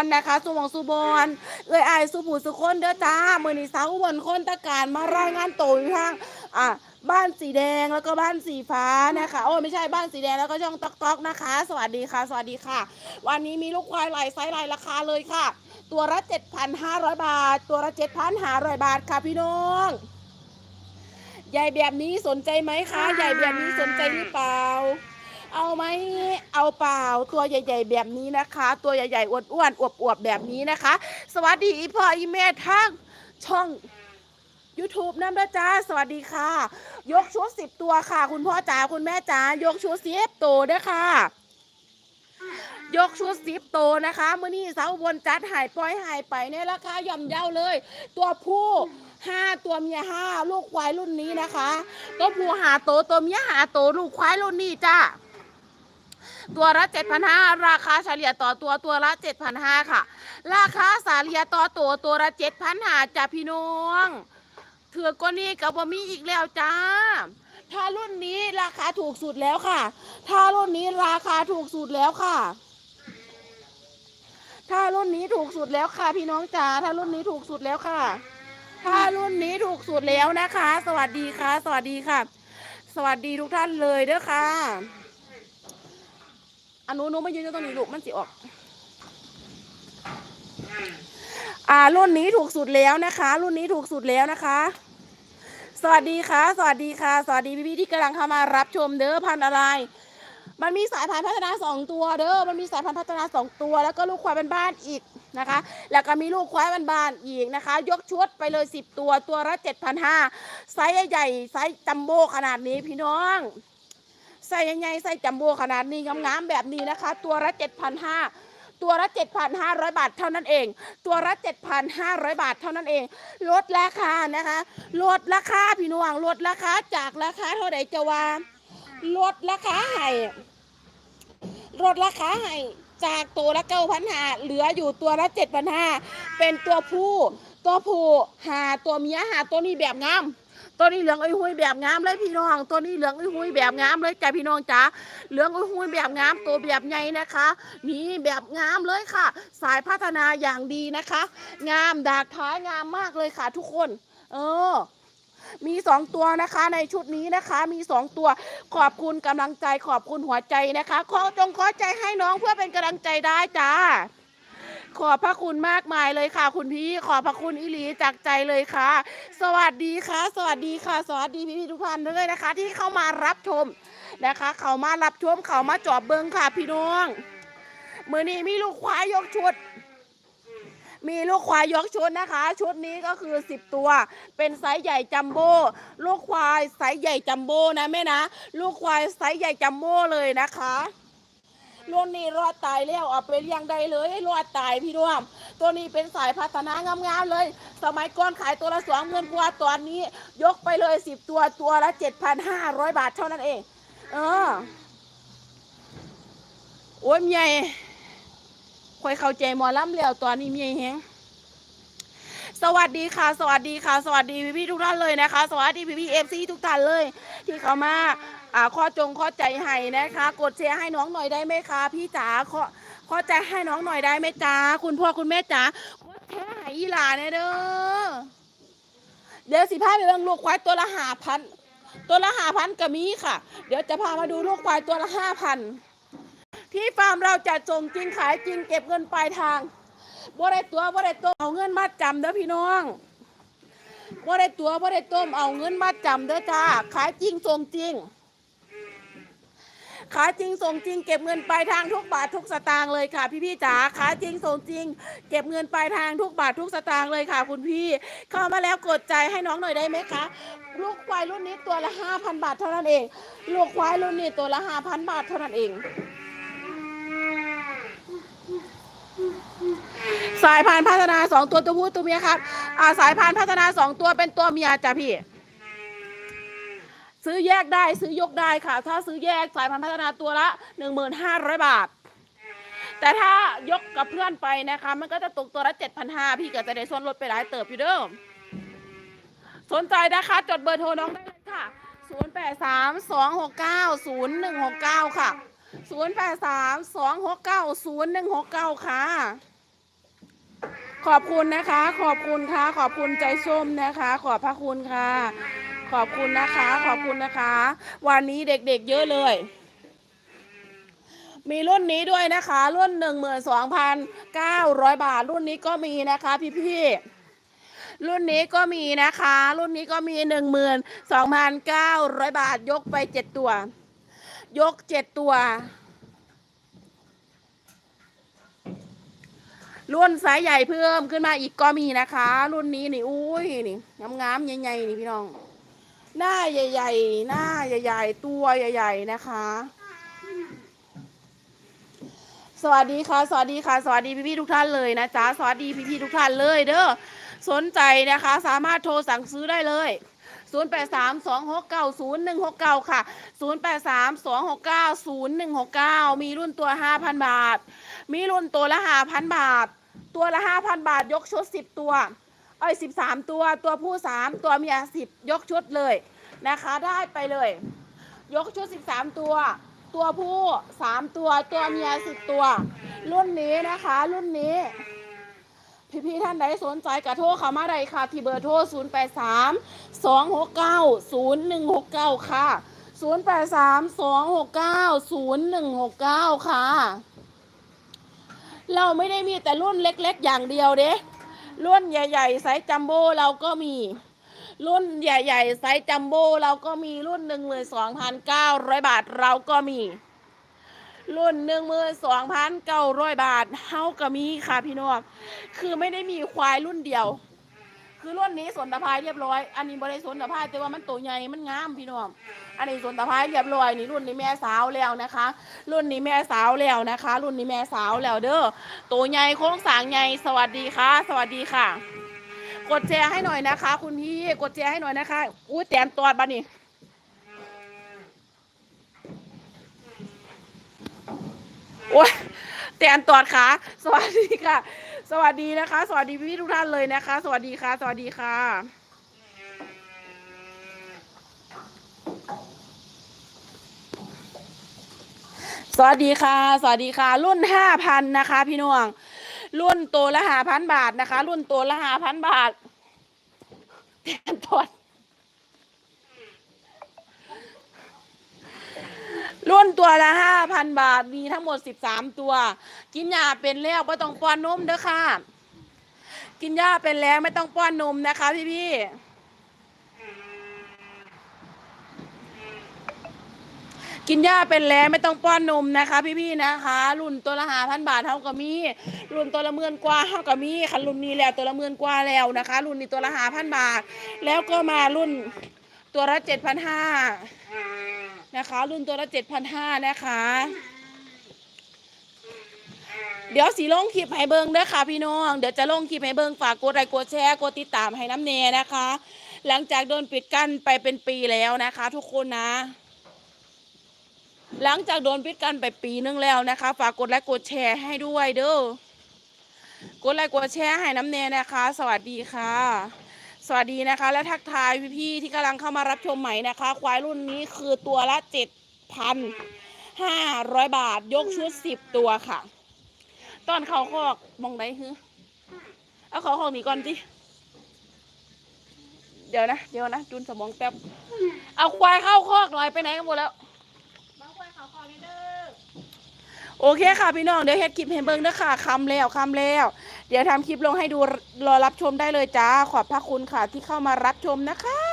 รนะคะสุวงสุบอนเอ้ยอสุผูสุคนเด้อจ้ามือนี้สาวอุบลคนตะการมารายงานตัวอยู่ทางอะบ้านสีแดงแล้วก็บ้านสีฟ้านะคะ โอ้ไม่ใช่บ้านสีแดงแล้วก็ช่องต๊อกต๊อกนะคะ สวัสดีค่ะ สวัสดีค่ะ วันนี้มีลูกควายหลายไซส์หลายราคาเลยค่ะ ตัวละ 7,500 บาท ตัวละ7,500 บาทค่ะพี่น้องใหญ่แบบนี้สนใจไหมคะ ใหญ่แบบนี้สนใจหรือเปล่า เอาไหมเอาเปล่าตัวใหญ่ ๆ แบบนี้นะคะ ตัวใหญ่ๆอ้วนๆอวบๆแบบนี้นะคะ สวัสดีพ่ออีแม่ทั้งช่อง YouTube น้ำนะจ้า สวัสดีค่ะ ยกชุดสิบตัวค่ะ คุณพ่อจ๋าคุณแม่จ๋ายกชุดสิบตัวด้วยค่ะ ยกชุดสิบตัวนะคะเมื่อนี้สาวบนจัดหายปล่อยหายไปในราคาย่อมเยาเลย ตัวผู้ห้าตัวเมียห้าลูกควายรุ่นนี้นะคะ ตัวผู้หาโตวตัวเมียหาโตวลูกควายรุ่นนี้จ้า ตัวละ7,500 ราคาเฉลี่ยต่อตัวตัวละ7,500ค่ะ ราคาสาเลียต่อตัวตัวละ7,500จ้าพี่น้องเถือกก็นี่กับบะมีอีกแล้วจ้าถ้ารุ่นนี้ราคาถูกสุดแล้วค่ะ ถ้ารุ่นนี้ราคาถูกสุดแล้วค่ะ ถ้ารุ่นนี้ถูกสุดแล้วค่ะ พี่น้องจ๋า ถ้ารุ่นนี้ถูกสุดแล้วค่ะ ถ้ารุ่นนี้ถูกสุดแล้วนะคะ สวัสดีค่ะ สวัสดีค่ะ สวัสดีทุกท่านเลยเด้อค่ะ อันนู้นหนูมายืนอยู่ตรงนี้ลูกมันสิออก อ่ารุ่นนี้ถูกสุดแล้วนะคะ รุ่นนี้ถูกสุดแล้วนะคะ สวัสดีค่ะ สวัสดีค่ะ สวัสดีพี่ๆที่กำลังเข้ามารับชมเด้อพันอะไร มันมีสายพันธุ์พัฒนาสองตัวเด้อ มันมีสายพันธุ์พัฒนาสองตัว แล้วก็ลูกควายบ้านๆอีกนะคะ แล้วก็มีลูกควายบ้านๆอีกนะคะ ยกชุดไปเลยสิบตัว ตัวละเจ็ดพันห้าไซส์ใหญ่ไซส์จัมโบ้ขนาดนี้พี่น้อง ไส์ใหญ่ๆไส์จัมโบ้ขนาดนี้งามๆแบบนี้นะคะ ตัวละเจ็ดพันห้าตัวละ 7,500 บาทเท่านั้นเอง ตัวละ 7,500 บาทเท่านั้นเอง ลดราคานะคะ ลดราคาพี่น้องลดราคาจากราคาเท่าไหร่จะว่าลดราคาให้ลดราคาให้จากตัวละเก้าพันหาเหลืออยู่ตัวละเจ็ดพันห้าเป็นตัวผู้ ตัวผู้หาตัวเมียหาตัวนี้แบบงาม ตัวนี้เหลืองอุ้ยหุยแบบงามเลยพี่น้อง ตัวนี้เหลืองอุ้ยหุยแบบงามเลยจ้ะพี่น้องจ๋าเหลืองอุ้ยหุยแบบงามตัวแบบใหญ่นะคะ นี่แบบงามเลยค่ะ สายพัฒนาอย่างดีนะคะ งามดากท้ายงามมากเลยค่ะ ทุกคน เออมีสองตัวนะคะในชุดนี้นะคะ มีสองตัวขอบคุณกำลังใจขอบคุณหัวใจนะคะขอจงขอใจให้น้องเพื่อเป็นกำลังใจได้จ้า ขอบพระคุณมากมายเลยค่ะ คุณพี่ขอบพระคุณอิหลีจากใจเลยค่ะ สวัสดีค่ะ สวัสดีค่ะ สวัสดีพี่ๆทุกท่านด้วยนะคะ ที่เข้ามารับชมนะคะ เขามารับชมเขามาจอบเบิงค่ะพี่น้องมือนี้มีลูกควายยกชุด มีลูกควายยกชุดนะคะ ชุดนี้ก็คือ 10 ตัว เป็นไซส์ใหญ่จัมโบ้ลูกควายไซส์ใหญ่จัมโบ้นะแม่นะ ลูกควายไซส์ใหญ่จัมโบ้เลยนะคะ รุ่นนี้รอดตายแล้วเอาไปเลี้ยงได้เลยให้รอดตายพี่น้องตัวนี้เป็นสายพัฒนางามๆเลย สมัยก่อนขายตัวละสองหมื่นกว่าตอนนี้ ยกไปเลยสิบตัวตัวละเจ็ดพันห้าร้อยบาทเท่านั้นเอง เออโอ้ยเมียคอยเข้าใจหมอลำแล้วตอนนี้มียแฮงสวัสดีค่ะ สวัสดีค่ะ สวัสดีพี่ๆทุกท่านเลยนะคะ สวัสดีพี่พี่เอฟซีทุกท่านเลย ที่เขามา อ่าข้อจงข้อใจให้นะคะ กดแชร์ให้น้องหน่อยได้ไหมคะ พี่จ๋าข้อข้อใจให้น้องหน่อยได้ไหมจ๊ะคุณพ่อคุณแม่จ๋ากดแชร์ให้อีหลาเนเด้อเดี๋ยวสิพาไปเบิ่งลูกควายตัวละห้าพันตัวละห้าพันก็มีค่ะ เดี๋ยวจะพามาดูลูกควายตัวละห้าพันที่ฟาร์มเราจะส่งจริงขายจริงเก็บเงินปลายทางบ่ได้ตัวบ่ได้ตัวเอาเงินมาจำเด้อพี่น้องบ่ได้ตัวบ่ได้ต้มเอาเงินมาจำเด้อจ้าขายจริงส่งจริง ขายจริงส่งจริงเก็บเงินปลายทางทุกบาททุกสตางค์เลยค่ะพี่พี่ๆจ๋าขายจริงส่งจริง เก็บเงินปลายทางทุกบาททุกสตางค์เลยค่ะ คุณพี่เข้ามาแล้วกดใจให้น้องหน่อยได้ไหมคะลูกควายรุ่นนี้ตัวละห้าพันบาทเท่านั้นเอง ลูกควายรุ่นนี้ตัวละห้าพันบาทเท่านั้นเองสายพานธุ์พัฒนาสองตัวตัวผู้ตัวเมียครับ อ่าสายพานธุ์พัฒนาสองตัวเป็นตัวเมียจ้ะพี่ ซื้อแยกได้ซื้อยกได้ค่ะ ถ้าซื้อแยกสายพันธุ์พัฒนาตัวละหนึ่งหมื่นห้าร้อยบาท แต่ถ้ายกกับเพื่อนไปนะคะ มันก็จะตกตัวละเจ็ดพันห้าพี่ก็จะได้ส่วนลดไปหลายเติบอยู่เด้อสนใจนะคะ จดเบอร์โทรน้องได้เลยค่ะศูนย์แปดสามสองหกเก้าศูนย์หนึ่งหกเก้าค่ะศูนย์แปดสามสองหกเก้าศูนย์หนึ่งหกเก้าค่ะ ขอบคุณนะคะ ขอบคุณค่ะ ขอบคุณใจส้มนะคะ ขอบพระคุณค่ะ ขอบคุณนะคะ ขอบคุณนะคะ วันนี้เด็กๆเยอะเลย มีรุ่นนี้ด้วยนะคะ รุ่น12,900บาท รุ่นนี้ก็มีนะคะพี่ๆรุ่นนี้ก็มีนะคะ รุ่นนี้ก็มี12,900บาท ยกไป7ตัว ยก7ตัว รุ่นไซส์ใหญ่เพิ่มขึ้นมาอีกก็มีนะคะ รุ่นนี้นี่ อุ้ยนี่งามๆใหญ่ๆนี่พี่น้อง หน้าใหญ่ ๆ หน้าใหญ่ ๆ ตัวใหญ่ ๆ นะคะ สวัสดีค่ะ สวัสดีค่ะ สวัสดีพี่ๆทุกท่านเลยนะจ๊ะ สวัสดีพี่ๆทุกท่านเลยเด้อ สนใจนะคะ สามารถโทรสั่งซื้อได้เลย 0832690169 ค่ะ 0832690169 มีรุ่นตัว 5,000 บาท มีรุ่นตัวละ5,000 บาท ตัวละ 5,000 บาท ยกชุด 10 ตัว เอ้ย13ตัวตัวผู้3ตัวเมีย10ยกชุดเลยนะคะ ได้ไปเลย ยกชุด13ตัว ตัวผู้3ตัวตัวเมีย10ตัว รุ่นนี้นะคะ รุ่นนี้ พี่ๆท่านใดสนใจกระโทรเข้ามาได้ค่ะ ที่เบอร์โทร 083 269 0169 ค่ะ 083 269 0169 ค่ะ เราไม่ได้มีแต่รุ่นเล็ก ๆ อย่างเดียวเด้ รุ่นใหญ่ๆไซส์จัมโบ้เราก็มี รุ่นใหญ่ๆไซส์จัมโบ้เราก็มีรุ่นหนึ่งเลยสองพันเก้าร้อยบาทเราก็มี รุ่นหนึ่งมือสองพันเก้าร้อยบาทเท่าก็มีค่ะพี่น้องคือไม่ได้มีควายรุ่นเดียว คือรุ่นนี้สนตะพายเรียบร้อย อันนี้บริสนตะพายแต่ว่ามันตัวใหญ่ มันงามพี่น้อง อันนี้สนตะพายเรียบร้อยนี่รุ่นนี้แม่สาวแล้วนะคะ รุ่นนี้แม่สาวแล้วนะคะ รุ่นนี้แม่สาวแล้วเด้อ ตัวใหญ่โค้งสางใหญ่ สวัสดีค่ะ สวัสดีค่ะ กดแชร์ให้หน่อยนะคะ คุณพี่ กดแชร์ให้หน่อยนะคะ อู้แตนตอดบ้านี่โอ้ยแตนตอดขา สวัสดีค่ะ สวัสดีนะคะ สวัสดีพี่ทุกท่านเลยนะคะ สวัสดีค่ะ สวัสดีค่ะ สวัสดีค่ะ สวัสดีค่ะ รุ่นห้าพันนะคะ พี่น้อง รุ่นตัวละห้าพันบาทนะคะ รุ่นตัวละห้าพันบาทแทนทอด รุ่นตัวละห้าพันบาทมีทั้งหมดสิบสามตัว กินยาเป็นแล้วไม่ต้องป้อนนมเด้อค่ะ กินยาเป็นแล้วไม่ต้องป้อนนมนะคะ พี่พี่กินหญ้าเป็นแล้วไม่ต้องป้อนนมนะคะ พี่ๆนะคะ รุ่นตัวละหาพันบาทเท่ากับมี รุ่นตัวละหมื่นกว่าเท่ากับมีคันรุ่นนี้แล้วตัวละหมื่นกว่าแล้วนะคะ รุ่นนี้ตัวละหาพันบาท แล้วก็มารุ่นตัวละเจ็ดพันห้า นะคะ รุ่นตัวละเจ็ดพันห้านะคะ เดี๋ยวสีลงคลิปให้เบิงเด้อค่ะพี่น้องเดี๋ยวจะลงคลิปให้เบิงฝากกดไลค์กดแชร์กดติดตามให้น้ำเนนะคะ หลังจากโดนปิดกั้นไปเป็นปีแล้วนะคะ ทุกคนนะ หลังจากโดนปิดกั้นไปปีนึงแล้วนะคะ ฝากกดไลค์กดแชร์ให้ด้วยเด้อกดไลค์กดแชร์ให้น้ำเนนะคะ สวัสดีค่ะ สวัสดีนะคะ และทักทายพี่ๆที่กำลังเข้ามารับชมใหม่นะคะ ควายรุ่นนี้คือตัวละเจ็ดพันห้าร้อยบาทยกชุดสิบตัวค่ะ ตอนเขาคอกมองไหนฮึเอาเขาคอกหนีก่อนสิเดี๋ยวนะ เดี๋ยวนะจุนสมองแป๊บเอาควายเข้าคอกหน่อยไปไหนกันหมดแล้วเอาควายเข่าของเด้อ โอเคค่ะพี่น้องเดี๋ยวเฮ็ดคลิปให้เบิ่งเด้อค่ะคำแล้วคำแล้ว เดี๋ยวทำคลิปลงให้ดูรอรับชมได้เลยจ้าขอบพระคุณค่ะที่เข้ามารับชมนะคะ